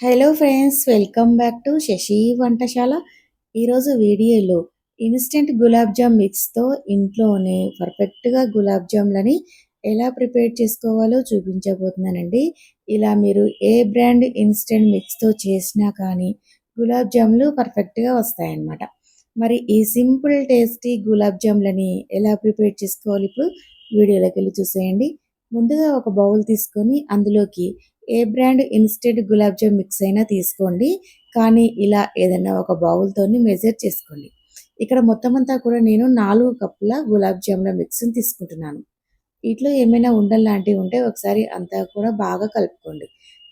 Hello friends welcome back to Sasi Vantasala ఈరోజు వీడియోలో instant gulab jam మిక్స్తో ఇంట్లోనే పర్ఫెక్ట్గా గులాబ్ జామ్లని ఎలా ప్రిపేర్ చేసుకోవాలో చూపించబోతున్నానండి. ఇలా మీరు ఏ బ్రాండ్ ఇన్స్టెంట్ మిక్స్తో చేసినా కానీ గులాబ్ జామ్లు పర్ఫెక్ట్గా వస్తాయన్నమాట. మరి ఈ సింపుల్ టేస్టీ గులాబ్ జామ్లని ఎలా ప్రిపేర్ చేసుకోవాలి ఇప్పుడు వీడియోలోకి వెళ్ళి చూసేయండి. ముందుగా ఒక బౌల్ తీసుకొని అందులోకి ఏ brand instant gulab jam mix అయినా తీసుకోండి. కానీ ఇలా ఏదైనా ఒక బౌల్తోని మెజర్ చేసుకోండి. ఇక్కడ మొత్తం అంతా కూడా నేను నాలుగు కప్పుల గులాబ్ జాముల మిక్స్ని తీసుకుంటున్నాను. వీటిలో ఏమైనా ఉండలు లాంటివి ఉంటే ఒకసారి అంతా కూడా బాగా కలుపుకోండి.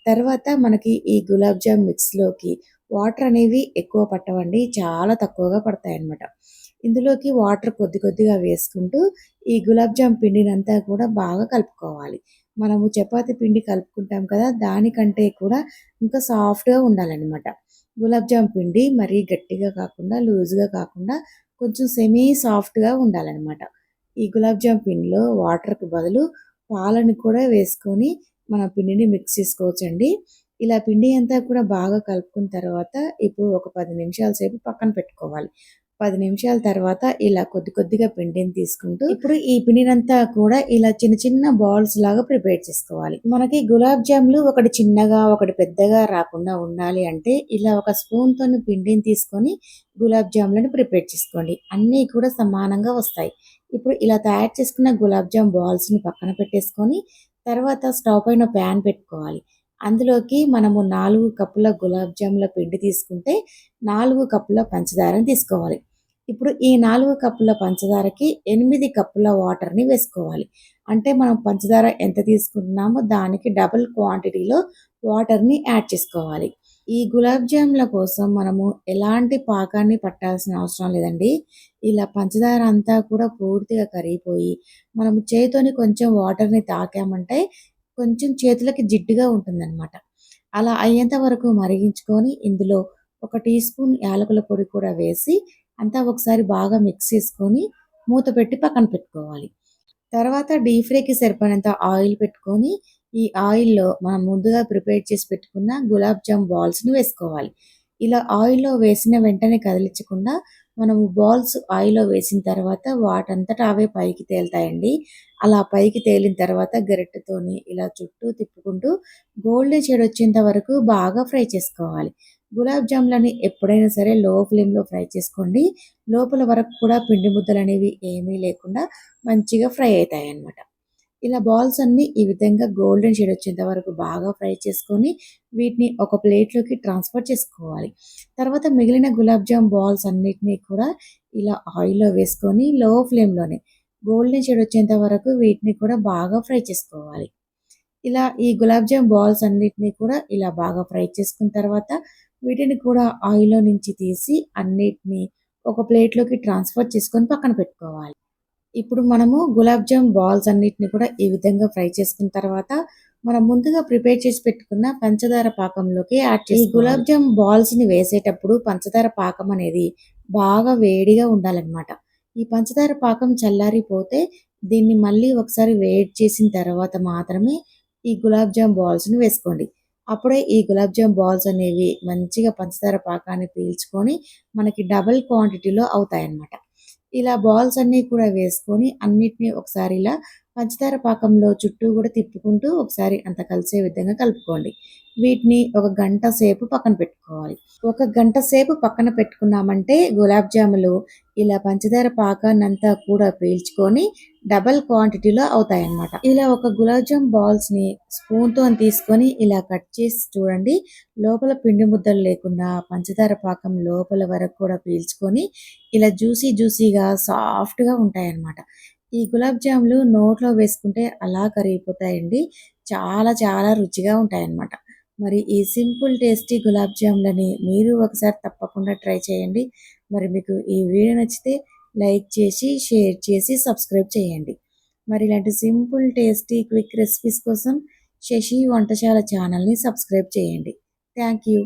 తర్వాత మనకి ఈ గులాబ్ జామ్ మిక్స్లోకి వాటర్ అనేవి ఎక్కువ పట్టవండి. చాలా తక్కువగా పడతాయి అన్నమాట ఇందులోకి వాటర్ కొద్ది కొద్దిగా వేసుకుంటూ ఈ గులాబ్ జామ్ పిండినంతా కూడా బాగా కలుపుకోవాలి. మనము చపాతి పిండి కలుపుకుంటాం కదా దానికంటే కూడా ఇంకా సాఫ్ట్గా ఉండాలన్నమాట. గులాబ్ జామ్ పిండి మరీ గట్టిగా కాకుండా లూజ్గా కాకుండా కొంచెం సెమీ సాఫ్ట్గా ఉండాలన్నమాట. ఈ గులాబ్ జామ్ పిండిలో వాటర్కి బదులు పాలను కూడా వేసుకొని మన పిండిని మిక్స్ చేసుకోవచ్చండి. ఇలా పిండి అంతా కూడా బాగా కలుపుకున్న తర్వాత ఇప్పుడు ఒక పది నిమిషాల సేపు పక్కన పెట్టుకోవాలి. పది నిమిషాల తర్వాత ఇలా కొద్ది కొద్దిగా పిండిని తీసుకుంటూ ఇప్పుడు ఈ పిండినంతా కూడా ఇలా చిన్న చిన్న బాల్స్ లాగా ప్రిపేర్ చేసుకోవాలి. మనకి గులాబ్ జామ్లు ఒకటి చిన్నగా ఒకటి పెద్దగా రాకుండా ఉండాలి అంటే ఇలా ఒక స్పూన్ తోని పిండిని తీసుకొని గులాబ్ జామ్లను ప్రిపేర్ చేసుకోండి. అన్నీ కూడా సమానంగా వస్తాయి. ఇప్పుడు ఇలా తయారు చేసుకున్న గులాబ్ జామ్ బాల్స్ని పక్కన పెట్టేసుకొని తర్వాత స్టవ్ పైన ప్యాన్ పెట్టుకోవాలి. అందులోకి మనము నాలుగు కప్పుల గులాబ్ జాముల పిండి తీసుకుంటే నాలుగు కప్పుల పంచదారని తీసుకోవాలి. ఇప్పుడు ఈ నాలుగు కప్పుల పంచదారకి ఎనిమిది కప్పుల వాటర్ని వేసుకోవాలి. అంటే మనం పంచదార ఎంత తీసుకుంటున్నామో దానికి డబుల్ క్వాంటిటీలో వాటర్ని యాడ్ చేసుకోవాలి. ఈ గులాబ్ జాముల కోసం మనము ఎలాంటి పాకాన్ని పట్టాల్సిన అవసరం లేదండి. ఇలా పంచదార అంతా కూడా పూర్తిగా కరిగిపోయి మనం చేతితోని కొంచెం వాటర్ని తాకామంటే కొంచెం చేతులకి జిడ్డుగా ఉంటుందన్నమాట. అలా అయ్యేంత వరకు మరిగించుకొని ఇందులో ఒక టీ స్పూన్ యాలకుల పొడి కూడా వేసి అంతా ఒకసారి బాగా మిక్స్ చేసుకొని మూత పెట్టి పక్కన పెట్టుకోవాలి. తర్వాత డీప్ ఫ్రైకి సరిపడినంత ఆయిల్ పెట్టుకొని ఈ ఆయిల్లో మనం ముందుగా ప్రిపేర్ చేసి పెట్టుకున్న గులాబ్ జామ్ బాల్స్ని వేసుకోవాలి. ఇలా ఆయిల్లో వేసిన వెంటనే కదిలించకుండా మనము బాల్స్ ఆయిల్లో వేసిన తర్వాత వాటంతటా అవే పైకి తేలుతాయండి. అలా పైకి తేలిన తర్వాత గరిటెతోని ఇలా చుట్టూ తిప్పుకుంటూ గోల్డెన్ షేడ్ వచ్చేంత వరకు బాగా ఫ్రై చేసుకోవాలి. గులాబ్ జాములని ఎప్పుడైనా సరే లో ఫ్లేమ్లో ఫ్రై చేసుకోండి. లోపల వరకు కూడా పిండి ముద్దలు అనేవి ఏమీ లేకుండా మంచిగా ఫ్రై అవుతాయి అన్నమాట ఇలా బాల్స్ అన్ని ఈ విధంగా గోల్డెన్ షేడ్ వచ్చేంత వరకు బాగా ఫ్రై చేసుకొని వీటిని ఒక ప్లేట్లోకి ట్రాన్స్ఫర్ చేసుకోవాలి. తర్వాత మిగిలిన గులాబ్ జామ్ బాల్స్ అన్నిటినీ కూడా ఇలా ఆయిల్లో వేసుకొని లో ఫ్లేమ్లోనే గోల్డెన్ షేడ్ వచ్చేంత వరకు వీటిని కూడా బాగా ఫ్రై చేసుకోవాలి. ఇలా ఈ గులాబ్ జామ్ బాల్స్ అన్నిటినీ కూడా ఇలా బాగా ఫ్రై చేసుకున్న తర్వాత వీటిని కూడా ఆయిల్లో నుంచి తీసి అన్నిటిని ఒక ప్లేట్లోకి ట్రాన్స్ఫర్ చేసుకొని పక్కన పెట్టుకోవాలి. ఇప్పుడు మనము గులాబ్ జామ్ బాల్స్ అన్నిటిని కూడా ఈ విధంగా ఫ్రై చేసుకున్న తర్వాత మనం ముందుగా ప్రిపేర్ చేసి పెట్టుకున్న పంచదార పాకంలోకి యాడ్ చేసి గులాబ్ జామ్ బాల్స్ని వేసేటప్పుడు పంచదార పాకం అనేది బాగా వేడిగా ఉండాలన్నమాట. ఈ పంచదార పాకం చల్లారిపోతే దీన్ని మళ్ళీ ఒకసారి వేడి చేసిన తర్వాత మాత్రమే ఈ గులాబ్ జామ్ బాల్స్ని వేసుకోండి. అప్పుడే ఈ గులాబ్ జామ్ బాల్స్ అనేవి మంచిగా పంచదార పాకాన్ని పీల్చుకొని మనకి డబల్ క్వాంటిటీలో అవుతాయి అన్నమాట ఇలా బాల్స్ అన్నీ కూడా వేసుకొని అన్నిటినీ ఒకసారి ఇలా పంచదార పాకంలో చుట్టూ కూడా తిప్పుకుంటూ ఒకసారి అంత కలిసే విధంగా కలుపుకోండి. వీటిని ఒక గంట సేపు పక్కన పెట్టుకోవాలి. ఒక గంట సేపు పక్కన పెట్టుకున్నామంటే గులాబ్ జాములు ఇలా పంచదార పాకాన్నంతా కూడా పీల్చుకొని డబల్ క్వాంటిటీలో అవుతాయన్నమాట. ఇలా ఒక గులాబ్ జామ్ బాల్స్ని స్పూన్ తీసుకొని ఇలా కట్ చేసి చూడండి. లోపల పిండి ముద్దలు లేకుండా పంచదార పాకం లోపల వరకు కూడా పీల్చుకొని ఇలా జ్యూసీ జ్యూసీగా సాఫ్ట్గా ఉంటాయన్నమాట. ఈ గులాబ్ జాములు నోట్లో వేసుకుంటే అలా కరిగిపోతాయండి. చాలా చాలా రుచిగా ఉంటాయన్నమాట. మరి ఈ సింపుల్ టేస్టీ గులాబ్ జాములని మీరు ఒకసారి తప్పకుండా ట్రై చేయండి. మరి మీకు ఈ వీడియో నచ్చితే లైక్ చేసి షేర్ చేసి సబ్స్క్రైబ్ చేయండి. మరి ఇలాంటి సింపుల్ టేస్టీ క్విక్ రెసిపీస్ కోసం శశి వంటశాల ఛానల్ని సబ్స్క్రైబ్ చేయండి. Thank you.